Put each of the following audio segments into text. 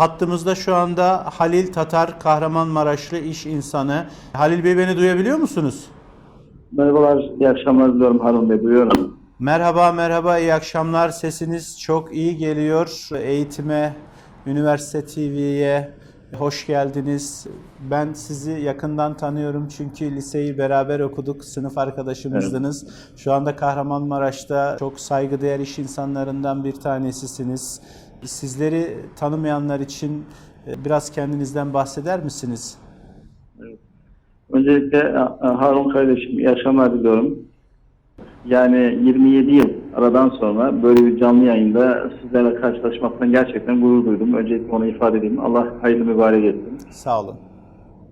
Hattımızda şu anda Halil Tatar, Kahramanmaraşlı iş insanı. Halil Bey beni duyabiliyor musunuz? Merhabalar, iyi akşamlar diliyorum Harun Bey, duyuyorum. Merhaba, merhaba, iyi akşamlar. Sesiniz çok iyi geliyor. Eğitime, Üniversite TV'ye hoş geldiniz. Ben sizi yakından tanıyorum çünkü liseyi beraber okuduk. Sınıf arkadaşımızdınız. Şu anda Kahramanmaraş'ta çok saygıdeğer iş insanlarından bir tanesisiniz. Sizleri tanımayanlar için e, biraz kendinizden bahseder misiniz? Öncelikle e, Harun kardeşim, iyi akşamlar diliyorum. Yani 27 yıl aradan sonra böyle bir canlı yayında sizlerle karşılaşmaktan gerçekten gurur duydum. Öncelikle onu ifade edeyim. Allah hayırlı mübarek etsin. Sağ olun.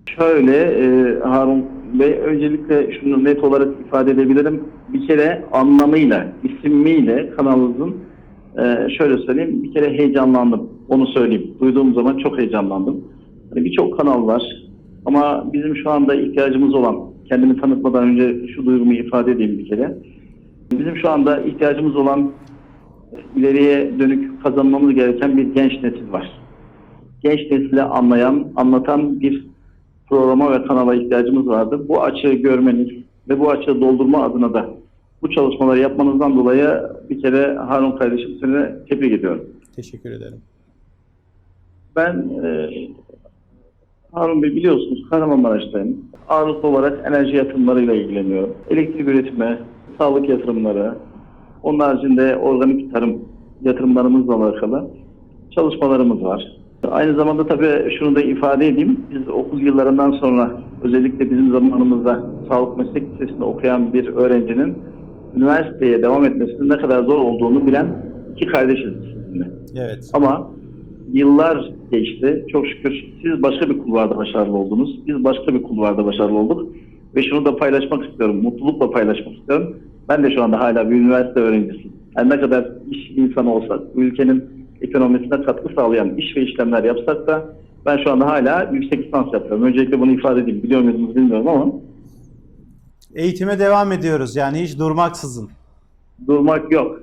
Şöyle e, Harun Bey, öncelikle şunu net olarak ifade edebilirim. Bir kere anlamıyla, ismiyle kanalınızın e, şöyle söyleyeyim, bir kere heyecanlandım. Onu söyleyeyim. Duyduğum zaman çok heyecanlandım. Hani Birçok kanal var ama bizim şu anda ihtiyacımız olan, kendimi tanıtmadan önce şu duygumu ifade edeyim bir kere. Bizim şu anda ihtiyacımız olan ileriye dönük kazanmamız gereken bir genç nesil var. Genç nesile anlayan, anlatan bir programa ve kanala ihtiyacımız vardı. Bu açığı görmeniz ve bu açığı doldurma adına da bu çalışmaları yapmanızdan dolayı bir kere Harun kardeşim seni tebrik ediyorum. Teşekkür ederim. Ben e, Harun Bey biliyorsunuz Kahramanmaraş'tayım. Ağırlıklı olarak enerji yatırımlarıyla ilgileniyorum. Elektrik üretimi, sağlık yatırımları, onun haricinde organik tarım yatırımlarımızla alakalı çalışmalarımız var. Aynı zamanda tabii şunu da ifade edeyim. Biz okul yıllarından sonra özellikle bizim zamanımızda sağlık meslek lisesinde okuyan bir öğrencinin üniversiteye devam etmesinin ne kadar zor olduğunu bilen iki kardeşiz sizinle. Evet. Ama yıllar geçti. Çok şükür siz başka bir kulvarda başarılı oldunuz. Biz başka bir kulvarda başarılı olduk. Ve şunu da paylaşmak istiyorum. Mutlulukla paylaşmak istiyorum. Ben de şu anda hala bir üniversite öğrencisiyim. Yani ne kadar iş insanı olsak, ülkenin ekonomisine katkı sağlayan iş ve işlemler yapsak da ben şu anda hala yüksek lisans yapıyorum. Öncelikle bunu ifade edeyim. Biliyor musunuz bilmiyorum ama Eğitime devam ediyoruz yani hiç durmaksızın. durmak yok.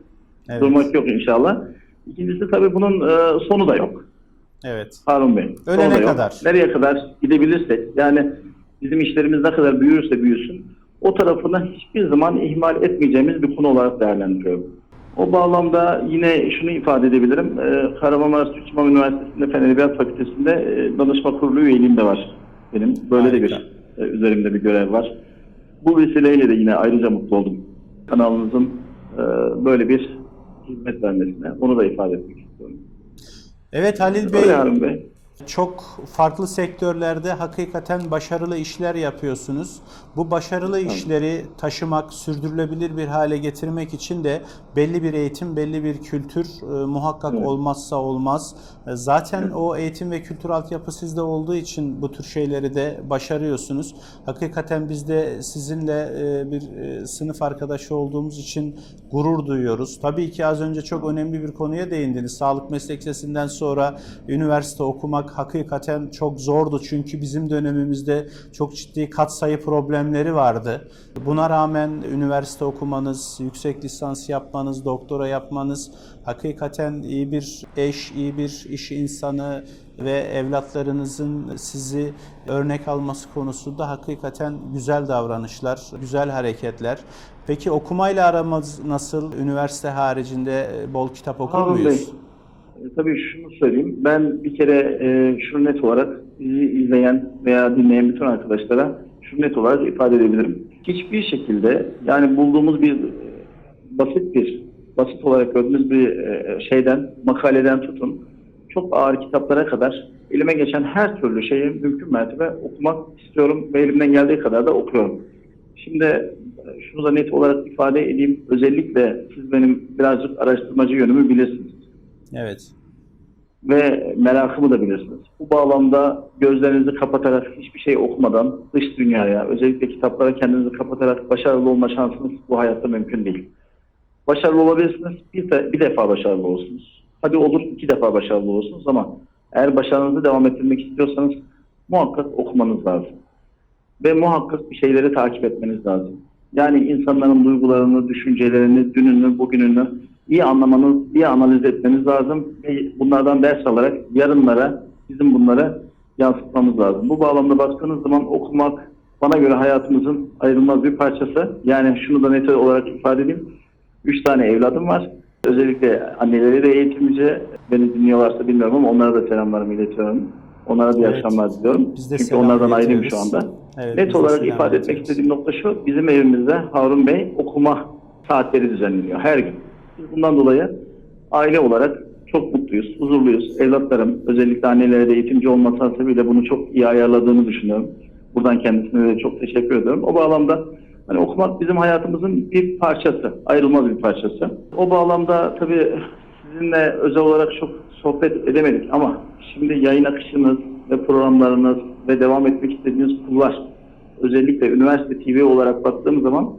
Evet. Durmak yok inşallah. İkincisi tabii bunun e, sonu da yok. Evet. Harun Bey. Ölene da yok. kadar. Nereye kadar gidebilirsek yani bizim işlerimiz ne kadar büyürse büyüsün o tarafını hiçbir zaman ihmal etmeyeceğimiz bir konu olarak değerlendiriyorum. O bağlamda yine şunu ifade edebilirim. Ee, Kahramanmaraş Türk İmam Üniversitesi'nde Fen Edebiyat Fakültesi'nde e, danışma kurulu üyeliğim de var benim. Böyle de bir Harika. e, üzerimde bir görev var. Bu vesileyle de yine ayrıca mutlu oldum. Kanalınızın e, böyle bir hizmet vermesine. Onu da ifade etmek istiyorum. Evet Halil Bey. Öyle Harun Bey. Çok farklı sektörlerde hakikaten başarılı işler yapıyorsunuz. Bu başarılı işleri taşımak, sürdürülebilir bir hale getirmek için de belli bir eğitim, belli bir kültür e, muhakkak Evet. olmazsa olmaz. E, zaten o eğitim ve kültür altyapı sizde olduğu için bu tür şeyleri de başarıyorsunuz. Hakikaten biz de sizinle e, bir e, sınıf arkadaşı olduğumuz için gurur duyuyoruz. Tabii ki az önce çok önemli bir konuya değindiniz. Sağlık meslek lisesinden sonra üniversite okumak hakikaten çok zordu. Çünkü bizim dönemimizde çok ciddi katsayı problemleri vardı. Buna rağmen üniversite okumanız, yüksek lisans yapmanız, doktora yapmanız hakikaten iyi bir eş, iyi bir iş insanı ve evlatlarınızın sizi örnek alması konusunda hakikaten güzel davranışlar, güzel hareketler. Peki okumayla aramız nasıl? Üniversite haricinde bol kitap okur Harun muyuz? Bey, e, tabii şunu söyleyeyim. Ben bir kere e, şunu net olarak bizi izleyen veya dinleyen bütün arkadaşlara şunu net olarak ifade edebilirim. Hiçbir şekilde yani bulduğumuz bir e, basit bir basit olarak gördüğümüz bir e, şeyden, makaleden tutun çok ağır kitaplara kadar elime geçen her türlü şeyi mümkün mertebe okumak istiyorum ve elimden geldiği kadar da okuyorum. Şimdi e, şunu da net olarak ifade edeyim. Özellikle siz benim birazcık araştırmacı yönümü bilirsiniz Evet. Ve merakımı da bilirsiniz. Bu bağlamda gözlerinizi kapatarak hiçbir şey okumadan dış dünyaya, özellikle kitaplara kendinizi kapatarak başarılı olma şansınız bu hayatta mümkün değil. Başarılı olabilirsiniz, bir, de, bir defa başarılı olursunuz. Hadi olur iki defa başarılı olursunuz ama eğer başarınızı devam ettirmek istiyorsanız muhakkak okumanız lazım. Ve muhakkak bir şeyleri takip etmeniz lazım. Yani insanların duygularını, düşüncelerini, dününü, bugününü iyi anlamanız, iyi analiz etmeniz lazım. Ve bunlardan ders alarak yarınlara bizim bunları yansıtmamız lazım. Bu bağlamda baktığınız zaman okumak bana göre hayatımızın ayrılmaz bir parçası. Yani şunu da net olarak ifade edeyim. Üç tane evladım var. Özellikle anneleri de eğitimci. Beni dinliyorlarsa bilmiyorum ama onlara da selamlarımı iletiyorum. Onlara da iyi Evet. akşamlar diliyorum. Biz de Çünkü onlardan ayrıyım şu anda. Evet, Net olarak ifade etmek istediğim nokta şu. Bizim evimizde Harun Bey okuma saatleri düzenleniyor her gün. Biz bundan dolayı aile olarak çok mutluyuz, huzurluyuz. Evlatlarım özellikle annelere de eğitimci olması hasebiyle bunu çok iyi ayarladığını düşünüyorum. Buradan kendisine de çok teşekkür ediyorum. O bağlamda hani okumak bizim hayatımızın bir parçası, ayrılmaz bir parçası. O bağlamda tabii sizinle özel olarak çok sohbet edemedik ama şimdi yayın akışınız ve programlarınız ve devam etmek istediğiniz kullar özellikle üniversite TV olarak baktığım zaman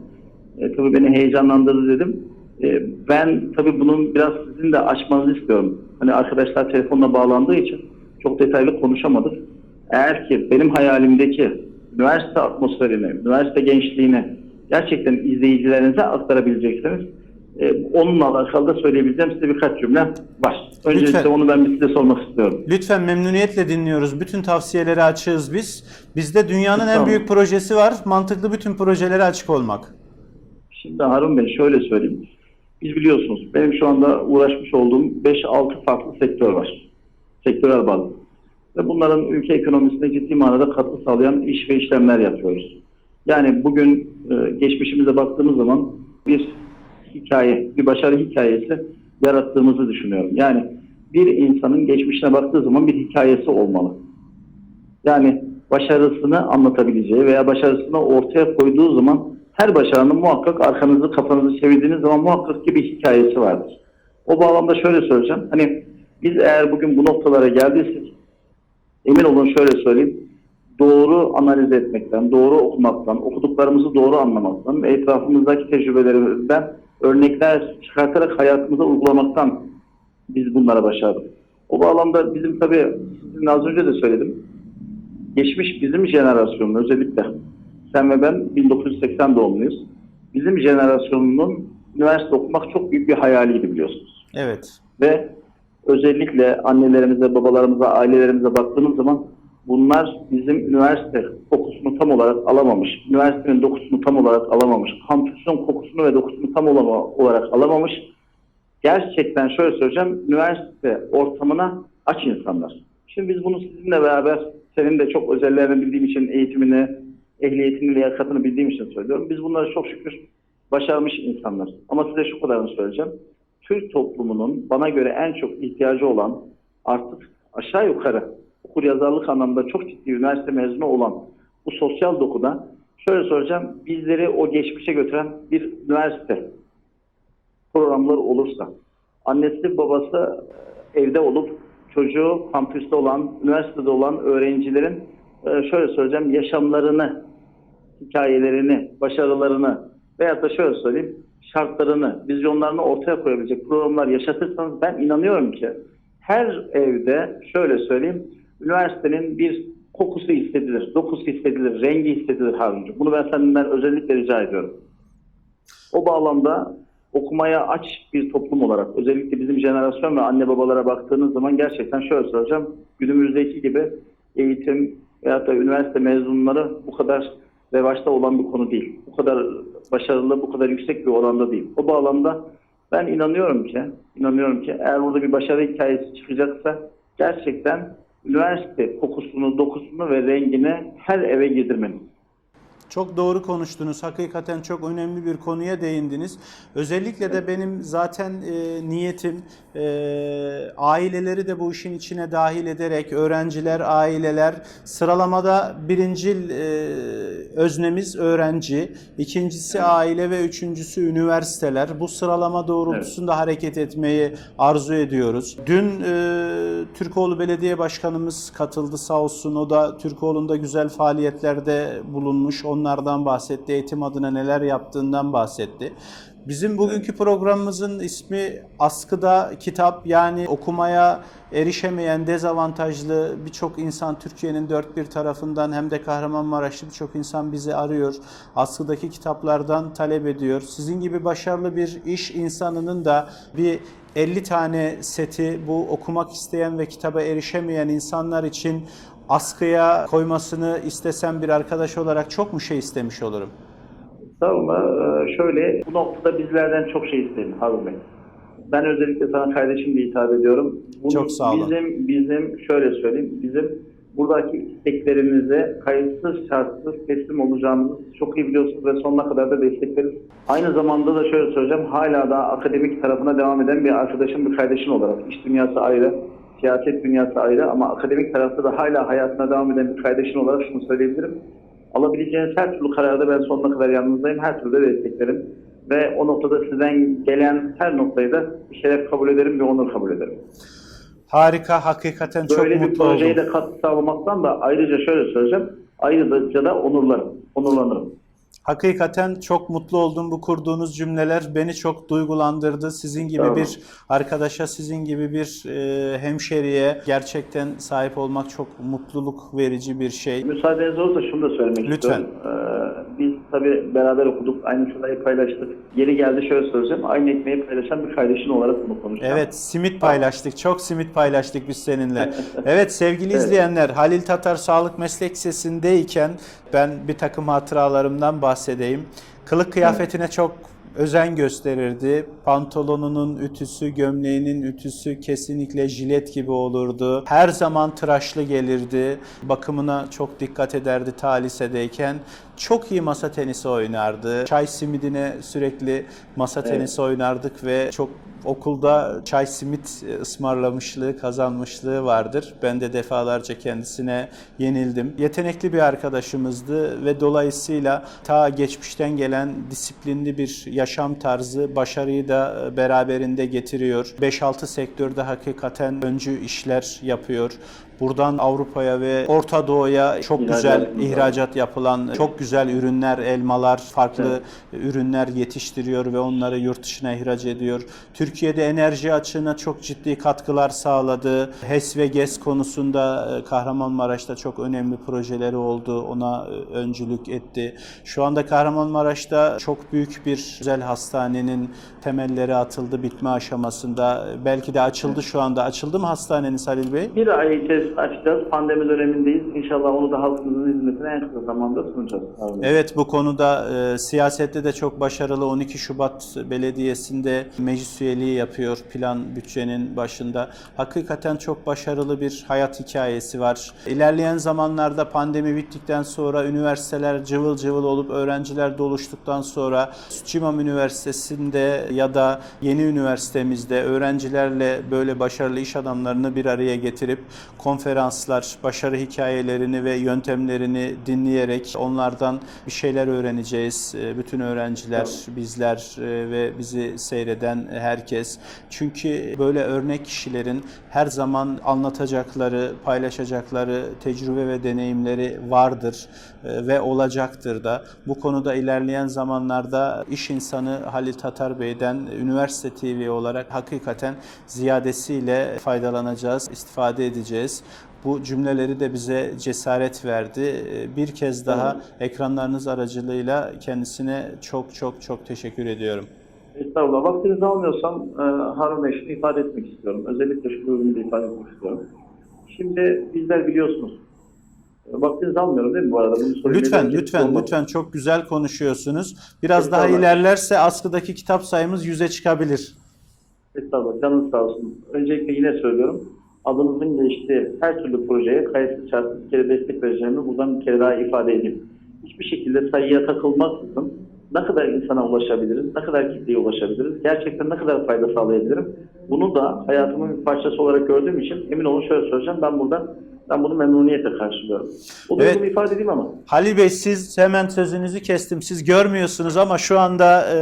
e, tabii beni heyecanlandırdı dedim. E, ben tabii bunun biraz sizin de açmanızı istiyorum. Hani arkadaşlar telefonla bağlandığı için çok detaylı konuşamadık. Eğer ki benim hayalimdeki üniversite atmosferini, üniversite gençliğini gerçekten izleyicilerinize aktarabileceksiniz. E, onunla alakalı da söyleyebileceğim size birkaç cümle var. Öncelikle Lütfen. onu ben bir size sormak istiyorum. Lütfen memnuniyetle dinliyoruz. Bütün tavsiyeleri açığız biz. Bizde dünyanın en Tamam. büyük projesi var. Mantıklı bütün projelere açık olmak. Şimdi Harun Bey şöyle söyleyeyim. Biz biliyorsunuz benim şu anda uğraşmış olduğum 5-6 farklı sektör var. Sektörel bazı. Ve bunların ülke ekonomisine ciddi manada katkı sağlayan iş ve işlemler yapıyoruz. Yani bugün e, geçmişimize baktığımız zaman bir hikaye, bir başarı hikayesi yarattığımızı düşünüyorum. Yani bir insanın geçmişine baktığı zaman bir hikayesi olmalı. Yani başarısını anlatabileceği veya başarısını ortaya koyduğu zaman her başarının muhakkak arkanızı kafanızı çevirdiğiniz zaman muhakkak ki bir hikayesi vardır. O bağlamda şöyle söyleyeceğim. Hani biz eğer bugün bu noktalara geldiysek emin olun şöyle söyleyeyim. Doğru analiz etmekten, doğru okumaktan, okuduklarımızı doğru anlamaktan ve etrafımızdaki tecrübelerimizden örnekler çıkartarak hayatımıza uygulamaktan biz bunlara başardık. O bağlamda bizim tabii sizin az önce de söyledim. Geçmiş bizim jenerasyonun özellikle sen ve ben 1980 doğumluyuz. Bizim jenerasyonunun üniversite okumak çok büyük bir hayaliydi biliyorsunuz. Evet. Ve özellikle annelerimize, babalarımıza, ailelerimize baktığımız zaman bunlar bizim üniversite kokusunu tam olarak alamamış, üniversitenin dokusunu tam olarak alamamış, kampüsün kokusunu ve dokusunu tam olarak alamamış. Gerçekten şöyle söyleyeceğim, üniversite ortamına aç insanlar. Şimdi biz bunu sizinle beraber, senin de çok özellerini bildiğim için eğitimini, ehliyetini, liyakatını bildiğim için söylüyorum. Biz bunları çok şükür başarmış insanlar. Ama size şu kadarını söyleyeceğim. Türk toplumunun bana göre en çok ihtiyacı olan artık aşağı yukarı okur yazarlık anlamda çok ciddi üniversite mezunu olan bu sosyal dokuda şöyle söyleyeceğim bizleri o geçmişe götüren bir üniversite programları olursa annesi babası e, evde olup çocuğu kampüste olan, üniversitede olan öğrencilerin e, şöyle söyleyeceğim yaşamlarını, hikayelerini, başarılarını veyahut da şöyle söyleyeyim şartlarını, vizyonlarını ortaya koyabilecek programlar yaşatırsanız ben inanıyorum ki her evde şöyle söyleyeyim üniversitenin bir kokusu hissedilir, dokusu hissedilir, rengi hissedilir Haruncuğum. Bunu ben senden özellikle rica ediyorum. O bağlamda okumaya aç bir toplum olarak özellikle bizim jenerasyon ve anne babalara baktığınız zaman gerçekten şöyle söyleyeceğim. Günümüzdeki gibi eğitim veyahut da üniversite mezunları bu kadar revaçta olan bir konu değil. Bu kadar başarılı, bu kadar yüksek bir oranda değil. O bağlamda ben inanıyorum ki, inanıyorum ki eğer burada bir başarı hikayesi çıkacaksa gerçekten üniversite kokusunu, dokusunu ve rengini her eve girdirmeliyiz. Çok doğru konuştunuz. Hakikaten çok önemli bir konuya değindiniz. Özellikle de benim zaten e, niyetim e, aileleri de bu işin içine dahil ederek öğrenciler, aileler sıralamada birincil e, öznemiz öğrenci, ikincisi aile ve üçüncüsü üniversiteler. Bu sıralama doğrultusunda hareket etmeyi arzu ediyoruz. Dün e, Türkoğlu Belediye Başkanımız katıldı sağ olsun. O da Türkoğlu'nda güzel faaliyetlerde bulunmuş. Onlardan bahsetti. Eğitim adına neler yaptığından bahsetti. Bizim bugünkü programımızın ismi askıda kitap yani okumaya erişemeyen dezavantajlı birçok insan Türkiye'nin dört bir tarafından hem de Kahramanmaraşlı birçok insan bizi arıyor. Askıdaki kitaplardan talep ediyor. Sizin gibi başarılı bir iş insanının da bir 50 tane seti bu okumak isteyen ve kitaba erişemeyen insanlar için askıya koymasını istesem bir arkadaş olarak çok mu şey istemiş olurum? Estağfurullah. Ee, şöyle, bu noktada bizlerden çok şey istedim Harun Bey. Ben özellikle sana kardeşim diye hitap ediyorum. Bunu Çok sağ olun. Bizim, bizim şöyle söyleyeyim, bizim buradaki isteklerimize kayıtsız şartsız teslim olacağımızı çok iyi biliyorsunuz ve sonuna kadar da destekleriz. Aynı zamanda da şöyle söyleyeceğim, hala da akademik tarafına devam eden bir arkadaşım, bir kardeşim olarak. iş dünyası ayrı, siyaset dünyası ayrı ama akademik tarafta da hala hayatına devam eden bir kardeşim olarak şunu söyleyebilirim. Alabileceğiniz her türlü kararda ben sonuna kadar yanınızdayım. Her türlü de desteklerim. Ve o noktada sizden gelen her noktayı da bir şeref kabul ederim ve onur kabul ederim. Harika, hakikaten çok Böyle bir mutlu projeye oldum. de katkı sağlamaktan da ayrıca şöyle söyleyeceğim. Ayrıca da onurlarım, onurlanırım. Hakikaten çok mutlu oldum bu kurduğunuz cümleler beni çok duygulandırdı. Sizin gibi Tamam. bir arkadaşa, sizin gibi bir e, hemşeriye gerçekten sahip olmak çok mutluluk verici bir şey. Müsaadeniz olursa şunu da söylemek Lütfen. istiyorum. Biz tabii beraber okuduk, aynı çorbayı paylaştık. Yeri geldi şöyle söyleyeceğim, aynı ekmeği paylaşan bir kardeşin olarak bunu konuşacağım. Evet, simit paylaştık. Çok simit paylaştık biz seninle. Evet sevgili Evet. izleyenler, Halil Tatar Sağlık Meslek Lisesi'ndeyken ben bir takım hatıralarımdan bahsedeyim. Kılık kıyafetine çok özen gösterirdi. Pantolonunun ütüsü, gömleğinin ütüsü kesinlikle jilet gibi olurdu. Her zaman tıraşlı gelirdi. Bakımına çok dikkat ederdi ta lisedeyken. Çok iyi masa tenisi oynardı. Çay simidine sürekli masa Evet. tenisi oynardık ve çok okulda çay simit ısmarlamışlığı, kazanmışlığı vardır. Ben de defalarca kendisine yenildim. Yetenekli bir arkadaşımızdı ve dolayısıyla ta geçmişten gelen disiplinli bir yaşam tarzı başarıyı da e, beraberinde getiriyor. 5-6 sektörde hakikaten öncü işler yapıyor. Buradan Avrupa'ya ve Orta Doğu'ya çok İhracat güzel yapıyor. ihracat yapılan çok güzel ürünler, elmalar, farklı ürünler yetiştiriyor ve onları yurt dışına ihraç ediyor. Türkiye'de enerji açığına çok ciddi katkılar sağladı. HES ve GES konusunda e, Kahramanmaraş'ta çok önemli projeleri oldu. Ona e, öncülük etti. Şu anda Kahramanmaraş'ta çok büyük bir özel hastanenin temelleri atıldı bitme aşamasında. Belki de açıldı şu anda. Açıldı mı hastaneniz Halil Bey? Bir ay içerisinde açacağız. Pandemi dönemindeyiz. İnşallah onu da halkımızın hizmetine en kısa zamanda sunacağız. Evet bu konuda e, siyasette de çok başarılı 12 Şubat Belediyesi'nde meclis üyeliği yapıyor plan bütçenin başında. Hakikaten çok başarılı bir hayat hikayesi var. İlerleyen zamanlarda pandemi bittikten sonra üniversiteler cıvıl cıvıl olup öğrenciler doluştuktan sonra Sütçüimam Üniversitesi'nde ya da yeni üniversitemizde öğrencilerle böyle başarılı iş adamlarını bir araya getirip konferanslar, başarı hikayelerini ve yöntemlerini dinleyerek onlardan bir şeyler öğreneceğiz. E, Bütün öğrenciler, bizler e, ve bizi seyreden herkes. Çünkü böyle örnek kişilerin her zaman anlatacakları, paylaşacakları tecrübe ve deneyimleri vardır e, ve olacaktır da. Bu konuda ilerleyen zamanlarda iş insanı Halil Tatar Bey'den Üniversite TV olarak hakikaten ziyadesiyle faydalanacağız, istifade edeceğiz. Bu cümleleri de bize cesaret verdi. E, Bir kez daha ekranlarınız aracılığıyla kendisine çok çok çok teşekkür ediyorum. Estağfurullah. Vaktinizi almıyorsam e, Harun Bey şunu ifade etmek istiyorum. Özellikle şu bölümü de ifade etmek istiyorum. Şimdi bizler biliyorsunuz. e, Vaktinizi almıyorum değil mi bu arada? Bunu. Lütfen lütfen Olmaz. lütfen çok güzel konuşuyorsunuz. Biraz daha ilerlerse askıdaki kitap sayımız 100'e çıkabilir. Estağfurullah. Canınız sağ olsun. Öncelikle yine söylüyorum. Adınızın geçtiği her türlü projeye kayıtsız şartsız bir kere destek vereceğimi buradan bir kere daha ifade edeyim. Hiçbir şekilde sayıya takılmaksızın ne kadar insana ulaşabiliriz, ne kadar kitleye ulaşabiliriz, gerçekten ne kadar fayda sağlayabilirim. Bunu da hayatımın bir parçası olarak gördüğüm için emin olun şöyle söyleyeceğim. Ben burada ben bunu memnuniyetle karşılıyorum. Bu Evet. duygumu ifade edeyim ama. Halil Bey siz hemen sözünüzü kestim. Siz görmüyorsunuz ama şu anda e,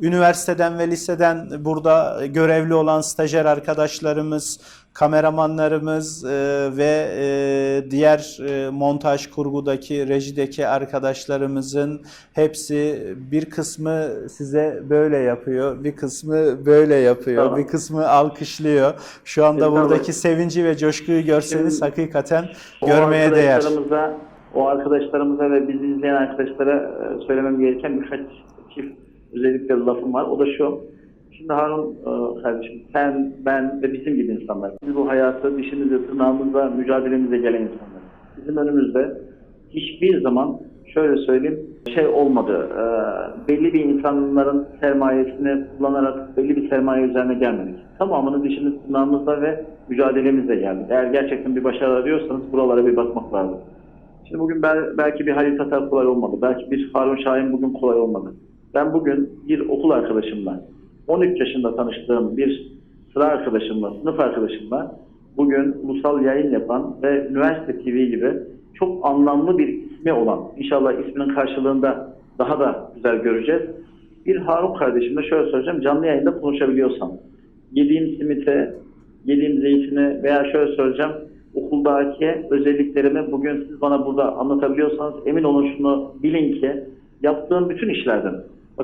üniversiteden ve liseden burada görevli olan stajyer arkadaşlarımız, kameramanlarımız e, ve e, diğer e, montaj kurgudaki, rejideki arkadaşlarımızın hepsi bir kısmı size böyle yapıyor, bir kısmı böyle yapıyor, Tamam. bir kısmı alkışlıyor. Şu anda Estağfurullah. buradaki sevinci ve coşkuyu görseniz Şimdi hakikaten görmeye değer. O arkadaşlarımıza ve bizi izleyen arkadaşlara söylemem gereken birkaç çift özellikle lafım var. O da şu. Şimdi Harun e, kardeşim sen, ben ve bizim gibi insanlar. Biz bu hayatı dişimizle, tırnağımızla, mücadelemizle gelen insanlar. Bizim önümüzde hiçbir zaman şöyle söyleyeyim şey olmadı. E, belli bir insanların sermayesini kullanarak belli bir sermaye üzerine gelmedik. Tamamını dişimiz, tırnağımızla ve mücadelemizle geldik. Eğer gerçekten bir başarı arıyorsanız buralara bir bakmak lazım. Şimdi bugün bel- belki bir Halil Tatar kolay olmadı. Belki bir Harun Şahin bugün kolay olmadı. Ben bugün bir okul arkadaşımla, 13 yaşında tanıştığım bir sıra arkadaşımla, sınıf arkadaşımla bugün ulusal yayın yapan ve Üniversite TV gibi çok anlamlı bir ismi olan, inşallah isminin karşılığında daha da güzel göreceğiz. Bir Harun kardeşimle şöyle söyleyeceğim, canlı yayında konuşabiliyorsam, yediğim simite, yediğim zeytini veya şöyle söyleyeceğim, okuldaki özelliklerimi bugün siz bana burada anlatabiliyorsanız emin olun şunu bilin ki yaptığım bütün işlerden,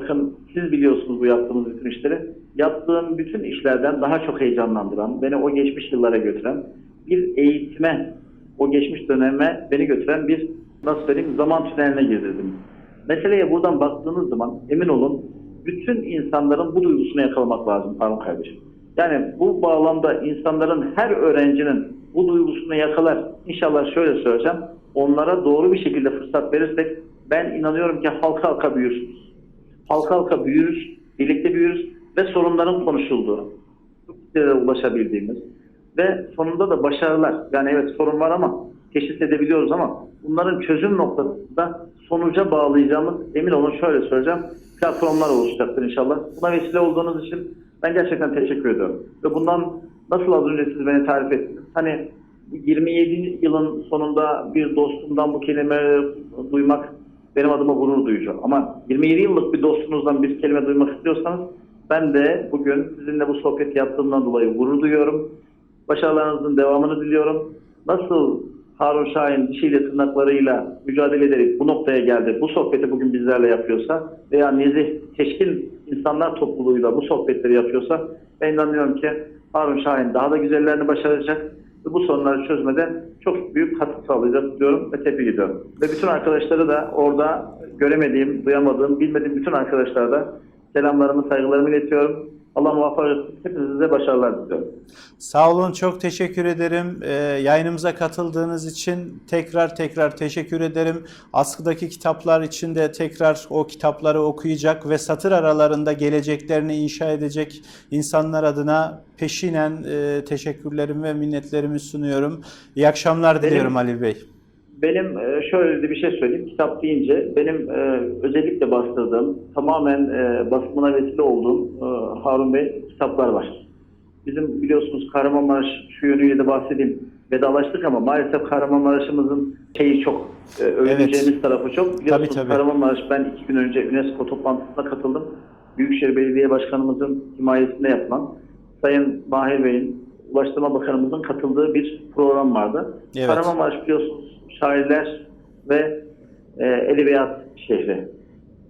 bakın siz biliyorsunuz bu yaptığımız bütün işleri, yaptığım bütün işlerden daha çok heyecanlandıran, beni o geçmiş yıllara götüren, bir eğitime, o geçmiş döneme beni götüren bir nasıl söyleyeyim zaman tüneline girdirdim. Meseleye buradan baktığınız zaman emin olun bütün insanların bu duygusunu yakalamak lazım Harun kardeşim. Yani bu bağlamda insanların her öğrencinin bu duygusunu yakalar. İnşallah şöyle söyleyeceğim. Onlara doğru bir şekilde fırsat verirsek ben inanıyorum ki halka halka büyürsünüz. Halka halka büyürüz, birlikte büyürüz ve sorunların konuşulduğu, kitlelere ulaşabildiğimiz ve sonunda da başarılar. Yani evet sorun var ama teşhis edebiliyoruz ama bunların çözüm noktasında sonuca bağlayacağımız emin olun şöyle söyleyeceğim platformlar oluşacaktır inşallah. Buna vesile olduğunuz için ben gerçekten teşekkür ediyorum. Ve bundan nasıl az önce siz beni tarif ettiniz? Hani 27 yılın sonunda bir dostumdan bu kelimeleri duymak benim adıma gurur duyucu. Ama 27 yıllık bir dostunuzdan bir kelime duymak istiyorsanız ben de bugün sizinle bu sohbeti yaptığımdan dolayı gurur duyuyorum. Başarılarınızın devamını diliyorum. Nasıl Harun Şahin dişiyle tırnaklarıyla mücadele ederek bu noktaya geldi, bu sohbeti bugün bizlerle yapıyorsa veya nezih, teşkil insanlar topluluğuyla bu sohbetleri yapıyorsa ben inanıyorum ki Harun Şahin daha da güzellerini başaracak bu sorunları çözmede çok büyük katkı sağlayacak diyorum ve tebrik ediyorum. Ve bütün arkadaşları da orada göremediğim, duyamadığım, bilmediğim bütün arkadaşlara da selamlarımı, saygılarımı iletiyorum. Allah muvaffak etsin. Hepinize başarılar diliyorum. Sağ olun, çok teşekkür ederim. Ee, yayınımıza katıldığınız için tekrar tekrar teşekkür ederim. Askıdaki kitaplar için de tekrar o kitapları okuyacak ve satır aralarında geleceklerini inşa edecek insanlar adına peşinen e, teşekkürlerimi ve minnetlerimi sunuyorum. İyi akşamlar diliyorum Ali Bey. Benim e, şöyle bir şey söyleyeyim. Kitap deyince benim e, özellikle bastırdığım, tamamen e, basımına vesile olduğum Harun Bey kitaplar var. Bizim biliyorsunuz Kahramanmaraş şu yönüyle de bahsedeyim. Vedalaştık ama maalesef Kahramanmaraş'ımızın şeyi çok, e, övüleceğimiz tarafı çok. Biliyorsunuz tabii. Kahramanmaraş ben iki gün önce UNESCO toplantısına katıldım. Büyükşehir Belediye Başkanımızın himayesinde yapılan Sayın Mahir Bey'in Ulaştırma Bakanımızın katıldığı bir program vardı. Evet. Kahramanmaraş biliyorsunuz şairler ve e, edebiyat şehri.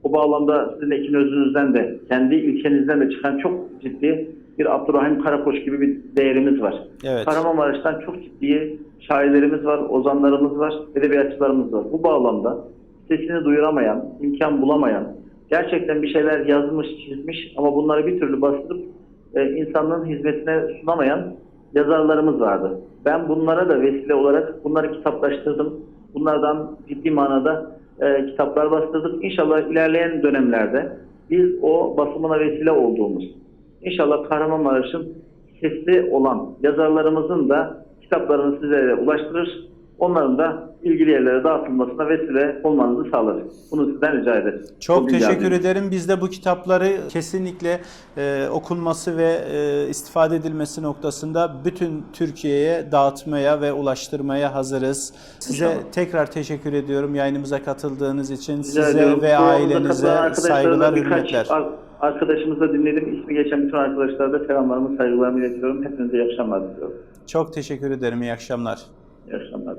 Bu bağlamda sizin ekin özünüzden de kendi ülkenizden de çıkan çok ciddi bir Abdurrahim Karakoç gibi bir değerimiz var. Evet. Kahramanmaraş'tan çok ciddi şairlerimiz var, ozanlarımız var, edebiyatçılarımız var. Bu bağlamda sesini duyuramayan, imkan bulamayan, gerçekten bir şeyler yazmış, çizmiş ama bunları bir türlü bastırıp e, insanlığın hizmetine sunamayan yazarlarımız vardı. Ben bunlara da vesile olarak bunları kitaplaştırdım. Bunlardan ciddi manada e, kitaplar bastırdık. İnşallah ilerleyen dönemlerde biz o basımına vesile olduğumuz, İnşallah Kahramanmaraş'ın sesli olan yazarlarımızın da kitaplarını sizlere ulaştırır onların da ilgili yerlere dağıtılmasına vesile olmanızı sağlarız. Bunu sizden rica ederiz. Çok Bu bilgi teşekkür aldım. ederim. Biz de bu kitapları kesinlikle e, okunması ve e, istifade edilmesi noktasında bütün Türkiye'ye dağıtmaya ve ulaştırmaya hazırız. Size İnşallah. tekrar teşekkür ediyorum yayınımıza katıldığınız için. Rica Size ediyorum. ve ailenize saygılar, hürmetler. ar- Arkadaşımıza dinledim. İsmi geçen bütün arkadaşlara da selamlarımı, saygılarımı iletiyorum. Hepinize iyi akşamlar diliyorum. Çok teşekkür ederim. İyi akşamlar. İyi akşamlar.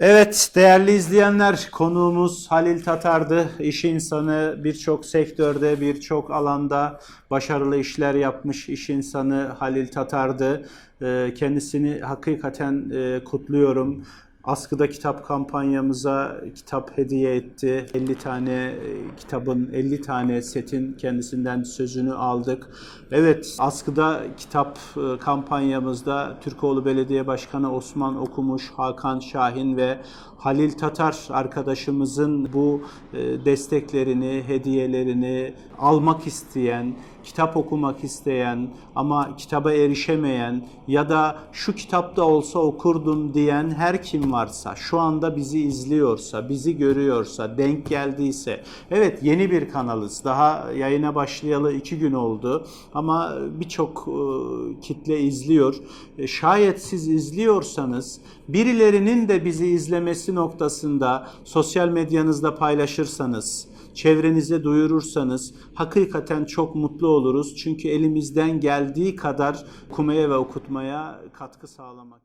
Evet değerli izleyenler konuğumuz Halil Tatar'dı. İş insanı birçok sektörde birçok alanda başarılı işler yapmış iş insanı Halil Tatar'dı. Ee, Kendisini hakikaten e, kutluyorum. Askıda kitap kampanyamıza kitap hediye etti. 50 tane e, kitabın, 50 tane setin kendisinden sözünü aldık. Evet, Askıda kitap e, kampanyamızda Türkoğlu Belediye Başkanı Osman Okumuş, Hakan Şahin ve Halil Tatar arkadaşımızın bu e, desteklerini, hediyelerini almak isteyen, kitap okumak isteyen ama kitaba erişemeyen ya da şu kitapta olsa okurdum diyen her kim varsa, şu anda bizi izliyorsa, bizi görüyorsa, denk geldiyse, evet yeni bir kanalız. Daha yayına başlayalı iki gün oldu ama birçok e, kitle izliyor. E, Şayet siz izliyorsanız birilerinin de bizi izlemesi noktasında sosyal medyanızda paylaşırsanız, çevrenize duyurursanız hakikaten çok mutlu oluruz. Çünkü elimizden geldiği kadar okumaya ve okutmaya katkı sağlamak